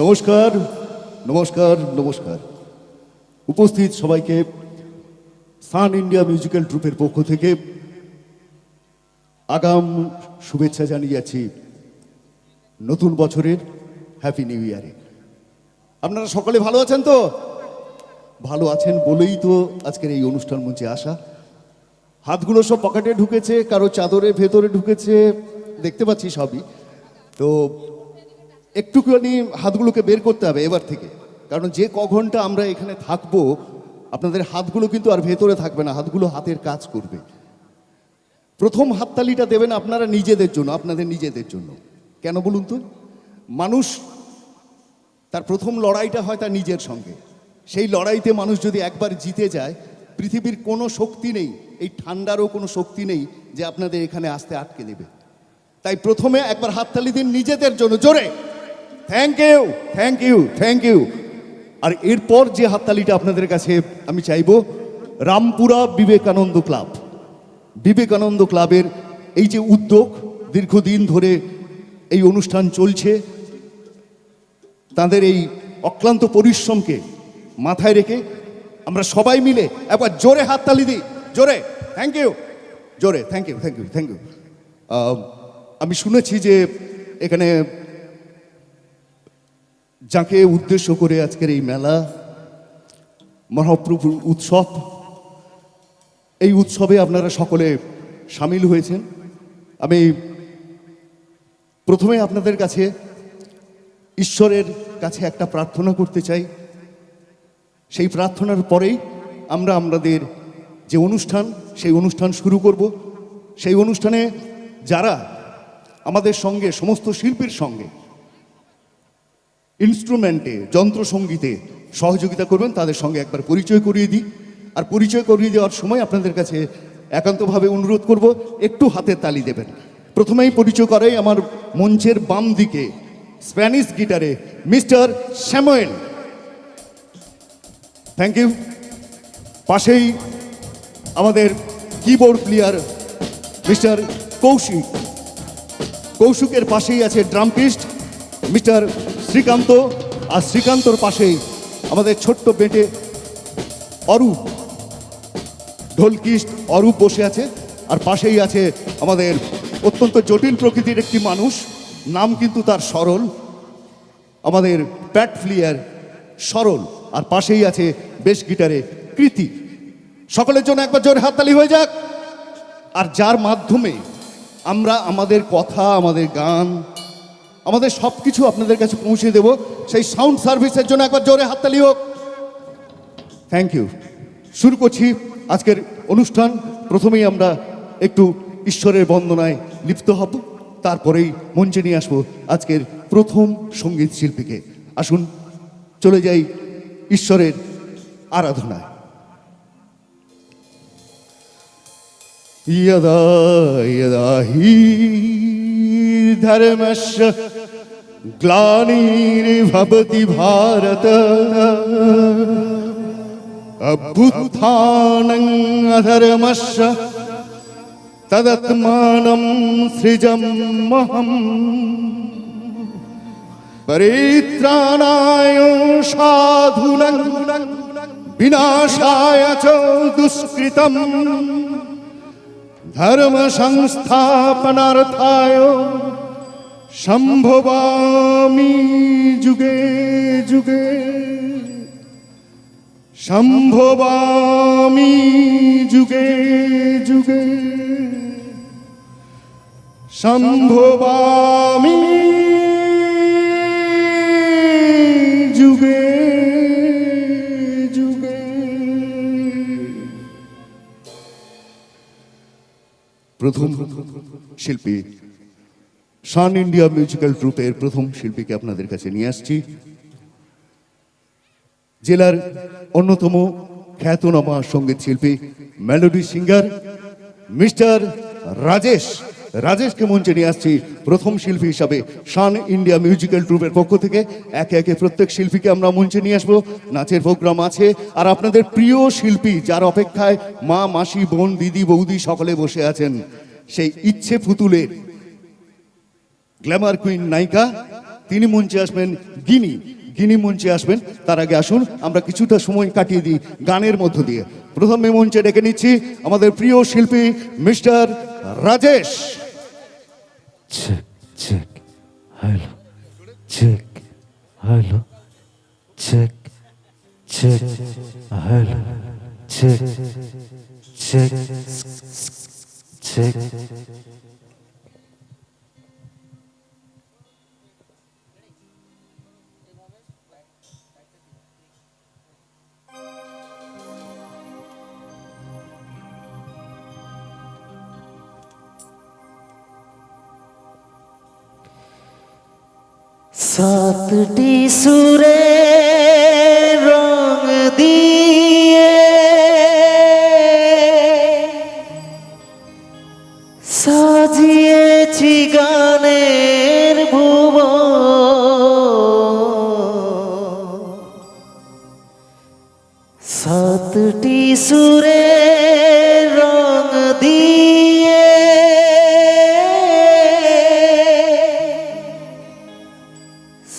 নমস্কার নমস্কার নমস্কার। উপস্থিত সবাইকে সান ইন্ডিয়া মিউজিক্যাল ট্রুপের পক্ষ থেকে আগাম শুভেচ্ছা জানিয়ে যাচ্ছি নতুন বছরের হ্যাপি নিউ ইয়ারে আপনারা সকলে ভালো আছেন তো? ভালো আছেন বলেই তো আজকের এই অনুষ্ঠান মঞ্চে আসা। হাতগুলো সব পকেটে ঢুকেছে, কারও চাদরের ভেতরে ঢুকেছে, দেখতে পাচ্ছি সবই। তো একটুখানি হাতগুলোকে বের করতে হবে এবার থেকে। কারণ যে ক ঘণ্টা আমরা এখানে থাকব, আপনাদের হাতগুলো কিন্তু আর ভেতরে থাকবে না, হাতগুলো হাতের কাজ করবে। প্রথম হাততালিটা দেবেন আপনারা নিজেদের জন্য, আপনাদের নিজেদের জন্য। কেন বলুন তো? মানুষ, তার প্রথম লড়াইটা হয় তার নিজের সঙ্গে। সেই লড়াইতে মানুষ যদি একবার জিতে যায়, পৃথিবীর কোনো শক্তি নেই, এই ঠান্ডারও কোনো শক্তি নেই যে আপনাদের এখানে আসতে আটকে দেবে। তাই প্রথমে একবার হাততালি দিন নিজেদের জন্য, জোরে! Thank you thank you thank you আর এরপর যে হাততালিটা আপনাদের কাছে আমি চাইব, রামপুরা বিবেকানন্দ ক্লাব। বিবেকানন্দ ক্লাবের এই যে উদ্যোগ, দীর্ঘদিন ধরে এই অনুষ্ঠান চলছে, তাদের এই অক্লান্ত পরিশ্রমকে মাথায় রেখে আমরা সবাই মিলে একবার জোরে হাততালি দিই। জোরে থ্যাংক ইউ জোরে thank you thank you thank you আমি শুনেছি যে এখানে যাকে উদ্দেশ্য করে আজকের এই মেলা, মহাপ্রভুর উৎসব, এই উৎসবে আপনারা সকলে সামিল হয়েছেন। আমি প্রথমে আপনাদের কাছে ঈশ্বরের কাছে একটা প্রার্থনা করতে চাই। সেই প্রার্থনার পরেই আমরা আমাদের যে অনুষ্ঠান, সেই অনুষ্ঠান শুরু করব। সেই অনুষ্ঠানে যারা আমাদের সঙ্গে, সমস্ত শিল্পীর সঙ্গে ইনস্ট্রুমেন্টে যন্ত্রসঙ্গীতে সহযোগিতা করবেন, তাদের সঙ্গে একবার পরিচয় করিয়ে দিই। আর পরিচয় করিয়ে দেওয়ার সময় আপনাদের কাছে একান্তভাবে অনুরোধ করব, একটু হাতে তালি দেবেন। প্রথমেই পরিচয় করাই আমার মঞ্চের বাম দিকে স্প্যানিশ গিটারে মিস্টার স্যামুয়েল থ্যাংক ইউ পাশেই আমাদের কিবোর্ড প্লেয়ার মিস্টার কৌশিক। কৌশিকের পাশেই আছে ড্রামপিস্ট মিস্টার শ্রীকান্ত, আর শ্রীকান্তর পাশেই আমাদের ছোট্ট বেটে অরূপ। ঢোলকিস্ট অরূপ বসে আছে, আর পাশেই আছে আমাদের অত্যন্ত জটিল প্রকৃতির একটি মানুষ। নাম কিন্তু তার সরল। আমাদের প্যাট ফ্লিয়ার সরল, আর পাশেই আছে বেশ গিটারে কৃতি। সকলের জন্য একবার জোরে হাততালি হয়ে যাক। আর যার মাধ্যমে আমরা আমাদের কথা, আমাদের গান আমাদের সব কিছু আপনাদের কাছে পৌঁছে দেব সেই সাউন্ড সার্ভিসের জন্য একবার জোরে হাততালি হোক থ্যাংক ইউ শুরু করছি আজকের অনুষ্ঠান প্রথমেই আমরা একটু ঈশ্বরের বন্দনায় লিপ্ত হব তারপরেই মঞ্চে নিয়ে আসবো আজকের প্রথম সঙ্গীত শিল্পীকে আসুন চলে যাই ঈশ্বরের আরাধনায় यदा यदा हि धर्मस्य ग्लानिर्भवति भारत अभ्युत्थानम् अधर्मश्च तदत्मानं सृजमहम् परित्राणाय साधुन विनाशाय च दुष्कृतम् धर्मसंस्थापनार्थाय সম্ভবামি যুগে যুগে। সম্ভবামি যুগে যুগে। সম্ভবামি যুগে যুগে। প্রথম শিল্পী সান ইন্ডিয়া মিউজিক্যাল গ্রুপের প্রথম শিল্পীকে আপনাদের কাছে নিয়ে আসছি। জেলার অন্যতম খ্যাতনামা সংগীত শিল্পী, মেলোডি সিঙ্গার, মিস্টার রাজেশ। রাজেশকে মঞ্চে নিয়ে আসছি প্রথম শিল্পী হিসাবে শান ইন্ডিয়া মিউজিক্যাল গ্রুপের পক্ষ থেকে। একে একে প্রত্যেক শিল্পীকে আমরা মঞ্চে নিয়ে আসব। নাচের প্রোগ্রাম আছে। আর আপনাদের প্রিয় শিল্পী যার অপেক্ষায় মা, মাসি, বোন, দিদি, বৌদি সকলে বসে আছেন, সেই ইচ্ছে পুতুলের গ্ল্যামার কুইন নায়িকা তিনি মঞ্চে আসবেন গিনি গিনি মঞ্চে আসবেন তার আগে আসুন আমরা কিছুটা সময় কাটিয়ে দিই গানের মধ্য দিয়ে প্রথমে মঞ্চে ডেকে নিচ্ছি আমাদের প্রিয় শিল্পী mister Rajesh check, check, check. সাতটি সুরে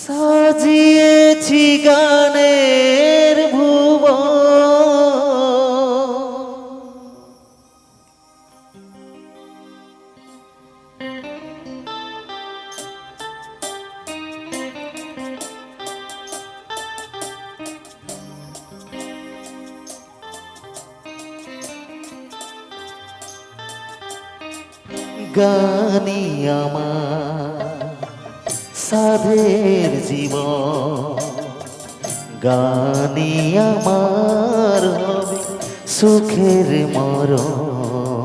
সাজিয়েছি গানের সাধের জীবন গানি আমার হবে সুখের মরণ।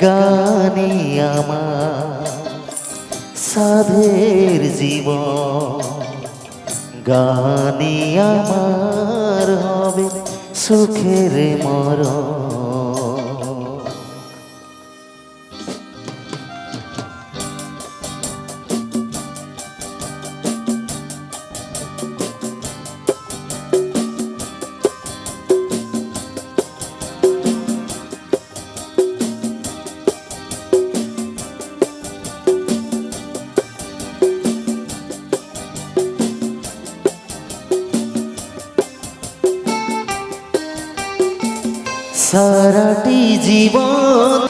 গানি আমার সাধের জীবন গানি আমার হবে সুখের মরণ। সারাটি জীবন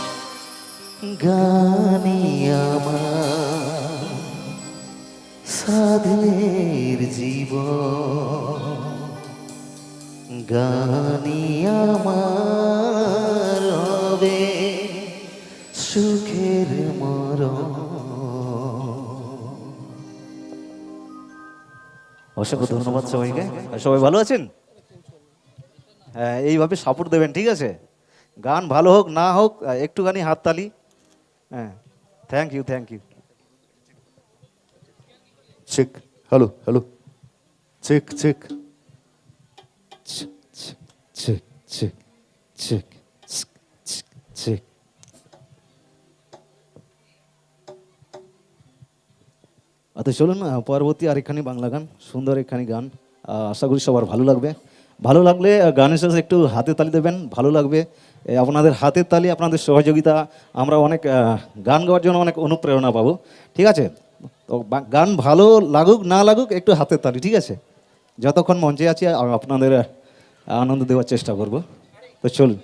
গানি আমার সাধের জীবন গানি আমার হবে সুখের মরণ। অসংখ্য ধন্যবাদ সবাইকে। সবাই ভালো আছেন? এইভাবে সাপোর্ট দেবেন ঠিক আছে? গান ভালো হোক না হোক একটুখানি হাততালি। হ্যাঁ thank you thank you check hello hello check check. আচ্ছা চলুন পরবর্তী আরেকখানি বাংলা গান সুন্দর একখানি গান। আশা করি সবার ভালো লাগবে। ভালো লাগলে গানের সাথে একটু হাতে তালি দেবেন, ভালো লাগবে। আপনাদের হাতের তালি, আপনাদের সহযোগিতা, আমরা অনেক গান গাওয়ার জন্য অনেক অনুপ্রেরণা পাবো। ঠিক আছে? তো গান ভালো লাগুক, না লাগুক, একটু হাতের তালি, ঠিক আছে? যতক্ষণ মঞ্চে আছি আপনাদের আনন্দ দেওয়ার চেষ্টা করব। তো চলুন।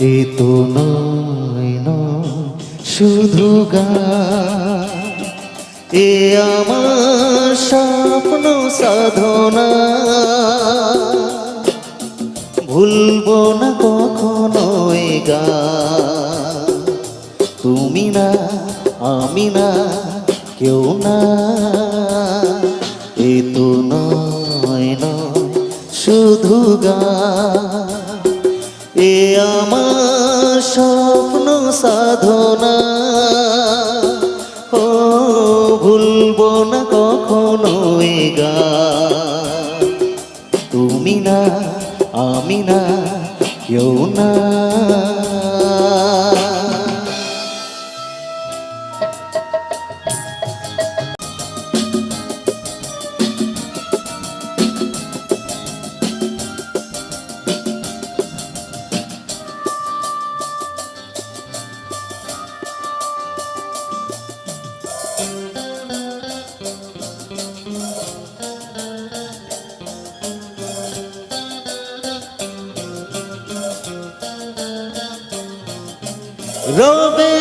এ তো নয় শুধু গান। এ আমার স্বপ্ন সাধনা। ভুলব না কখনো গা তুমি না, আমি না, কেউ না। এ তো নয় নয় শুধু গান। এ আমার স্বপ্ন সাধনা। ও ভুলব না কখনো গা। তুমি না আমি না কেউ না। রবে